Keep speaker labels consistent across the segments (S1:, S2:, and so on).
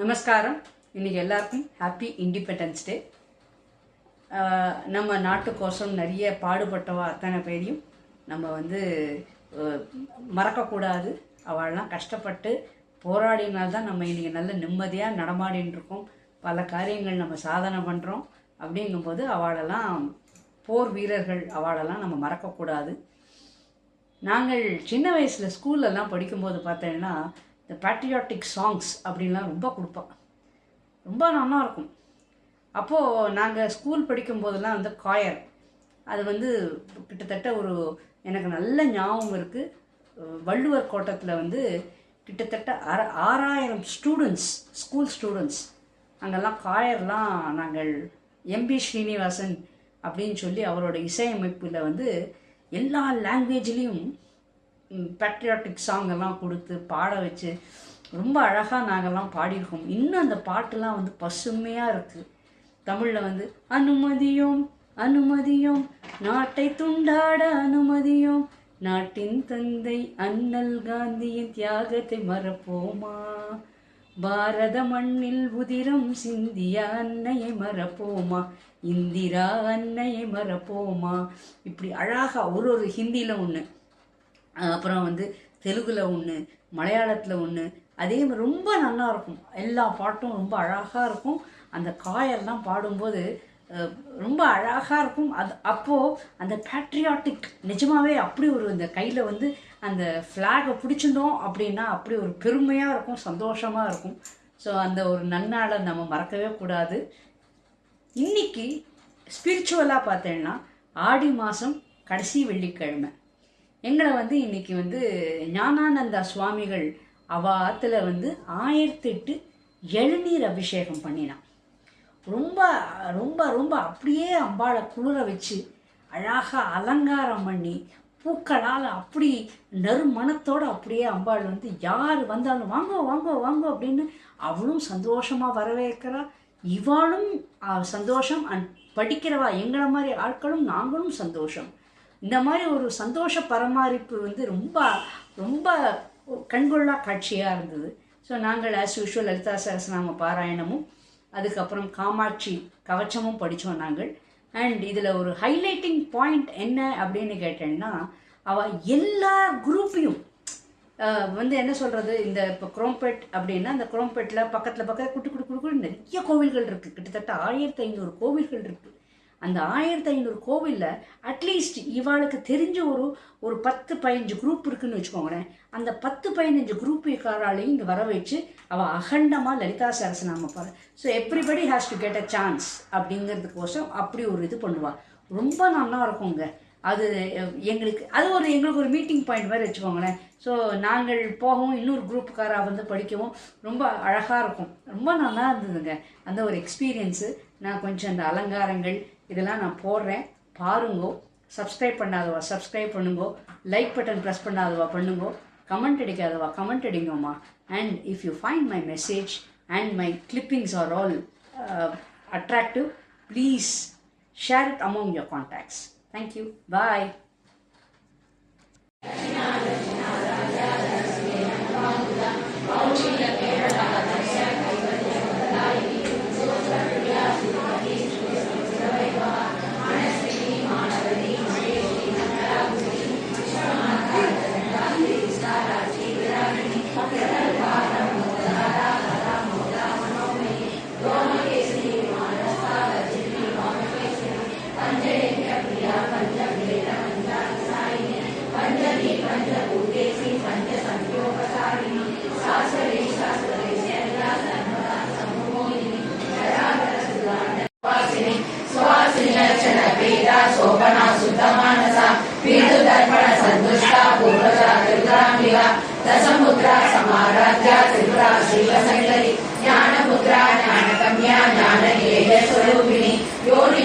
S1: நமஸ்காரம். இன்னைக்கு எல்லாருக்கும் ஹாப்பி இண்டிபெண்டன்ஸ் டே நம்ம நாட்டுக்கோசம் நிறைய பாடுபட்டவா அத்தனை பேரையும். நம்ம வந்து மறக்கக்கூடாது. அவள்லாம் கஷ்டப்பட்டு போராடினால்தான் நம்ம இன்றைக்கி நல்ல நிம்மதியாக நடமாடின்னு இருக்கோம். பல காரியங்கள் நம்ம சாதனை பண்ணுறோம் அப்படிங்கும்போது அவளெல்லாம் போர் வீரர்கள் அவளெல்லாம் நம்ம மறக்கக்கூடாது. நாங்கள் சின்ன வயசில் ஸ்கூல்லலாம் படிக்கும்போது பார்த்தீங்கன்னா இந்த பேட்ரியாட்டிக் சாங்ஸ் அப்படின்லாம் ரொம்ப கொடுப்பான் ரொம்ப நல்லா இருக்கும் அப்போது நாங்கள் ஸ்கூல் படிக்கும்போதெல்லாம் வந்து காயர் அது வந்து கிட்டத்தட்ட ஒரு எனக்கு நல்ல ஞாபகம் இருக்குது வள்ளுவர் கோட்டத்தில் வந்து கிட்டத்தட்ட அற ஆறாயிரம் ஸ்டூடெண்ட்ஸ் ஸ்கூல் ஸ்டூடெண்ட்ஸ் அங்கெல்லாம் காயர்லாம் நாங்கள் எம்பி ஸ்ரீனிவாசன் அப்படின்னு சொல்லி அவரோட இசையமைப்பில் வந்து எல்லா லாங்குவேஜ்லேயும் பேட்ரியாட்டிக் சாங் எல்லாம் கொடுத்து பாட வச்சு ரொம்ப அழகாக நாங்கள்லாம் பாடியிருக்கோம். இன்னும் அந்த பாட்டுலாம் வந்து பசுமையாக இருக்குது தமிழில் வந்து அனுமதியோம் அனுமதியோம் நாட்டை துண்டாட அனுமதியோம் நாட்டின் தந்தை அண்ணல் காந்தியின் தியாகத்தை மறப்போமா? பாரத மண்ணில் உதிரம் சிந்திய அன்னையை மறப்போமா? இந்திரா அன்னையை மறப்போமா? இப்படி அழகாக ஒரு ஒரு ஹிந்தியில் ஒன்று அப்புறம் வந்து தெலுங்குல ஒன்று மலையாளத்தில் ஒன்று அதே மாதிரி ரொம்ப நல்லா இருக்கும். எல்லா பாட்டும் ரொம்ப அழகாக இருக்கும். அந்த காயெல்லாம் பாடும்போது ரொம்ப அழகாக இருக்கும். அது அப்போது அந்த பேட்ரியாட்டிக் நிஜமாகவே அப்படி ஒரு இந்த கையில் வந்து அந்த ஃப்ளாகை பிடிச்சிருந்தோம் அப்படின்னா அப்படி ஒரு பெருமையாக இருக்கும் சந்தோஷமாக இருக்கும். ஸோ அந்த ஒரு நன்னாளை நம்ம மறக்கவே கூடாது. இன்னைக்கு ஸ்பிரிச்சுவலாக பார்த்தேன்னா ஆடி மாதம் கடைசி வெள்ளிக்கிழமை. எங்களை வந்து இன்னைக்கு வந்து ஞானானந்தா சுவாமிகள் அவ ஆத்துல வந்து ஆயிரத்தெட்டு எழுநீர் அபிஷேகம் பண்ணினான். ரொம்ப ரொம்ப ரொம்ப அப்படியே அம்பாளை குளிர வச்சு அழகாக அலங்காரம் பண்ணி பூக்களால் அப்படி நறுமணத்தோடு அப்படியே அம்பாள் வந்து யார் வந்தாலும் வாங்கோ வாங்கோ வாங்கோ அப்படின்னு அவளும் சந்தோஷமாக வரவேற்கிறா. இவாளும் சந்தோஷம். அண்ட் படிக்கிறவா எங்களை மாதிரி ஆட்களும் நாங்களும் சந்தோஷம். இந்த மாதிரி ஒரு சந்தோஷ பராமரிப்பு வந்து ரொம்ப ரொம்ப கண்கொள்ளா காட்சியாக இருந்தது. ஸோ நாங்கள் ஆஸ் யூஷுவல் லலிதா சரஸ்நாம பாராயணமும் அதுக்கப்புறம் காமாட்சி கவச்சமும் படித்தோம் நாங்கள். அண்ட் இதில் ஒரு ஹைலைட்டிங் பாயிண்ட் என்ன அப்படின்னு கேட்டேன்னா அவள் எல்லா குரூப்பையும் வந்து என்ன சொல்கிறது இந்த இப்போ குரோம்பேட் அப்படின்னா அந்த குரோம்பேட்டில் பக்கத்தில் பக்கத்தில் குட்டி குட்டி குட்டி குட்டி நிறைய கோவில்கள் இருக்குது கிட்டத்தட்ட ஆயிரத்தி ஐநூறு கோவில்கள் இருக்குது அந்த ஆயிரத்தி ஐநூறு கோவிலில் அட்லீஸ்ட் இவாளுக்கு தெரிஞ்ச ஒரு ஒரு பத்து பதினஞ்சு குரூப் இருக்குன்னு வச்சுக்கோங்களேன். அந்த பத்து பதினஞ்சு குரூப்புக்காராலையும் இங்கே வர வச்சு அவள் அகண்டமாக லலிதா சரசனாம பாரு so everybody has to get a chance அப்படிங்கிறதுக்கோசம் அப்படி ஒரு இது பண்ணுவாள் ரொம்ப நல்லா இருக்குங்க. அது எங்களுக்கு அது ஒரு எங்களுக்கு ஒரு மீட்டிங் பாயிண்ட் மாதிரி வச்சுக்கோங்களேன். ஸோ நாங்கள் போகவும் இன்னொரு குரூப்புக்காராக வந்து படிக்கவும் ரொம்ப அழகாக இருக்கும். ரொம்ப நல்லா இருந்ததுங்க. அந்த ஒரு எக்ஸ்பீரியன்ஸு நான் கொஞ்சம் அந்த அலங்காரங்கள் இதெல்லாம் நான் போடுறேன். பாருங்கோ. சப்ஸ்கிரைப் பண்ணாதவா சப்ஸ்கிரைப் பண்ணுங்கோ. லைக் பட்டன் ப்ரெஸ் பண்ணாதவா பண்ணுங்கோ. கமெண்ட் அடிக்காதவா comment அடிங்கம்மா. And if you find my message and my clippings are all attractive please share it among your contacts. Thank you. Tripura
S2: Shiva సంగతి జ్ఞాన ముద్ర జ్ఞాన
S3: కన్యా జ్ఞాన ఏయ స్వరూపిణి యోని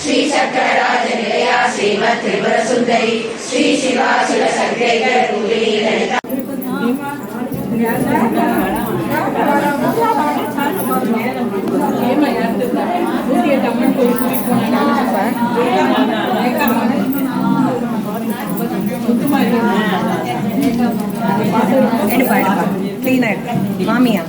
S3: శ్రీ చక్రరాజ నిలయ
S2: എടുപ്പാ എടുപ്പാ ക്ലീൻ ആയിട്ട് മാമിയാ